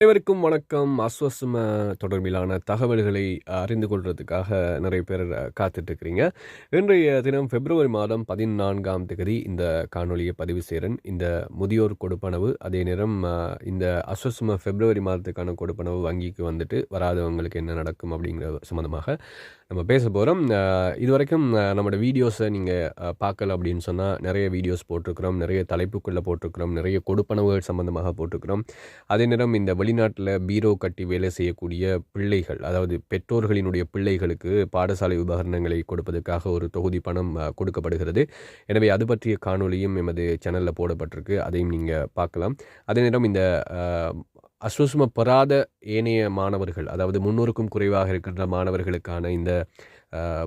அனைவருக்கும் வணக்கம். அஸ்வசம தொடர்பிலான தகவல்களை அறிந்து கொள்றதுக்காக நிறைய பேர் காத்துட்ருக்கிறீங்க. இன்றைய தினம் பிப்ரவரி மாதம் பதினான்காம் தேதி இந்த காணொலியை பதிவு செய்கிறேன் இந்த முதியோர் கொடுப்பனவு அதே நேரம் இந்த அஸ்வசம பிப்ரவரி மாதத்துக்கான கொடுப்பனவு வங்கிக்கு வந்துட்டு வராதவங்களுக்கு என்ன நடக்கும் அப்படிங்கிற சம்மந்தமாக நம்ம பேச போகிறோம் இது வரைக்கும் நம்மளோட வீடியோஸை நீங்கள் பார்க்கல அப்படின்னு சொன்னால் நிறைய வீடியோஸ் போட்டிருக்கிறோம் நிறைய தலைப்புக்குள்ளே போட்டிருக்கிறோம் நிறைய கொடுப்பனவுகள் சம்மந்தமாக போட்டிருக்கிறோம். அதே நேரம் இந்த வெளிநாட்டில் பீரோ கட்டி வேலை செய்யக்கூடிய பிள்ளைகள் அதாவது பெற்றோர்களினுடைய பிள்ளைகளுக்கு பாடசாலை உபகரணங்களை கொடுப்பதற்காக ஒரு தொகுதி பணம் கொடுக்கப்படுகிறது. எனவே அது பற்றிய காணொளியும் எமது சேனலில் போடப்பட்டிருக்கு. அதையும் நீங்கள் பார்க்கலாம். அதே நேரம் இந்த அஹ், அஸ்வசும பெறாத ஏனைய மாணவர்கள் அதாவது முன்னூறுக்கும் குறைவாக இருக்கின்ற மாணவர்களுக்கான இந்த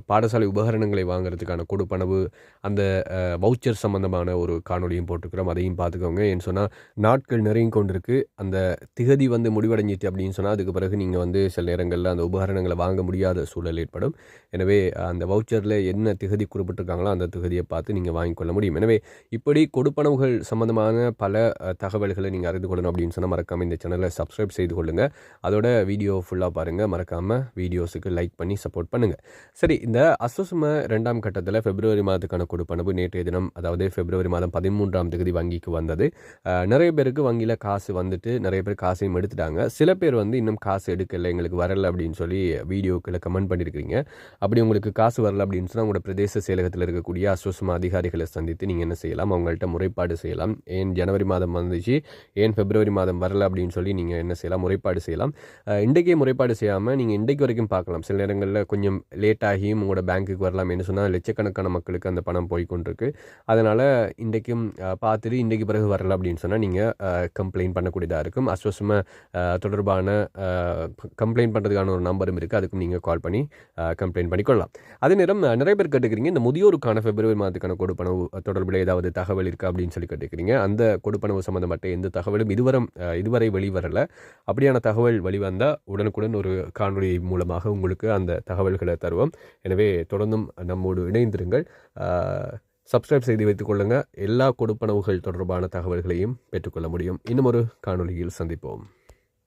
பாடசாலை உபகரணங்களை வாங்குறதுக்கான கொடுப்பனவு அந்த வவுச்சர் சம்பந்தமான ஒரு காணொளியும் போட்டுக்கிறோம் அதையும் பார்த்துக்கோங்க. ஏன்னு சொன்னால் நாட்கள் நெருங்கி கொண்டிருக்கு. அந்த திகதி வந்து முடிவடைஞ்சிட்டு அப்படின்னு சொன்னால் அதுக்கு பிறகு நீங்கள் வந்து சில நேரங்களில் அந்த உபகரணங்களை வாங்க முடியாத சூழல் ஏற்படும். எனவே அந்த வவுச்சரில் என்ன திகதி குறிப்பிட்டிருக்காங்களோ அந்த திகதியை பார்த்து நீங்கள் வாங்கிக்கொள்ள முடியும். எனவே இப்படி கொடுப்பனவுகள் சம்பந்தமான பல தகவல்களை நீங்கள் அறிந்து கொள்ளணும் அப்படின்னு சொன்னால் மறக்காமல் இந்த சேனலை சப்ஸ்கிரைப் செய்து கொள்ளுங்கள் அதோட வீடியோ ஃபுல்லாக பாருங்கள் மறக்காமல் வீடியோஸுக்கு லைக் பண்ணி சப்போர்ட் பண்ணுங்கள் சரி இந்த அசோசம ரெண்டாம் கட்டத்தில் பிப்ரவரி மாதத்துக்கான கொடுப்பனவு நேற்றைய தினம் அதாவது பிப்ரவரி மாதம் பதிமூன்றாம் தேதி வங்கிக்கு வந்தது. நிறைய பேருக்கு வங்கியில் காசு வந்துட்டு நிறைய பேர் காசையும் எடுத்துட்டாங்க. சில பேர் வந்து இன்னும் காசு எடுக்கலை எங்களுக்கு வரல அப்படின்னு சொல்லி வீடியோக்களை கமெண்ட் பண்ணியிருக்கிறீங்க அப்படி உங்களுக்கு காசு வரல அப்படின்னு சொன்னால் உங்களோட பிரதேச செயலகத்தில் இருக்கக்கூடிய அசோசம அதிகாரிகளை சந்தித்து நீங்கள் என்ன செய்யலாம்? அவங்கள்ட்ட முறைப்பாடு செய்யலாம். ஏன் ஜனவரி மாதம் வந்துச்சு? ஏன் பிப்ரவரி மாதம் வரல அப்படின்னு சொல்லி நீங்கள் என்ன செய்யலாம்? முறைப்பாடு செய்யலாம். இன்றைக்கே முறைப்பாடு செய்யாமல் நீங்கள் இன்றைக்கு வரைக்கும் பார்க்கலாம். சில நேரங்களில் கொஞ்சம் லேட்டாக ஆகியும் உங்களோட பேங்க்குக்கு வரலாம் என்று சொன்னால் லட்சக்கணக்கான மக்களுக்கு அந்த பணம் போய் கொண்டிருக்கு அதனால் இன்றைக்கும் பார்த்துட்டு இன்றைக்கு பிறகு வரல அப்படின்னு சொன்னால் நீங்கள் கம்ப்ளைண்ட் பண்ணக்கூடியதாக இருக்கும். அஸ்வசம தொடர்பான கம்ப்ளைண்ட் பண்ணுறதுக்கான ஒரு நம்பரும் இருக்குது அதுக்கும் நீங்கள் கால் பண்ணி கம்ப்ளைண்ட் பண்ணிக்கொள்ளலாம். அதே நேரம் நிறைய பேர் கேட்டுக்கிறீங்க இந்த முதியோருக்கான பிப்ரவரி மாதத்துக்கான கொடுப்பனவு தொடர்பில் ஏதாவது தகவல் இருக்கா அப்படின்னு சொல்லி கேட்டுக்கிறீங்க. அந்த கொடுப்பனவு சம்மந்தப்பட்ட எந்த தகவலும் இதுவரை இதுவரை வெளிவரல. அப்படியான தகவல் வெளிவந்தால் உடனுக்குடன் ஒரு காணொலி மூலமாக உங்களுக்கு அந்த தகவல்களை தருவோம். எனவே தொடர்ந்தும் நம்மோடு இணைந்திருங்கள். சப்ஸ்கிரைப் செய்து வைத்துக் கொள்ளுங்கள் எல்லா கொடுப்பனவுகள் தொடர்பான தகவல்களையும் பெற்றுக்கொள்ள முடியும். இன்னும் ஒரு காணொலியில் சந்திப்போம்.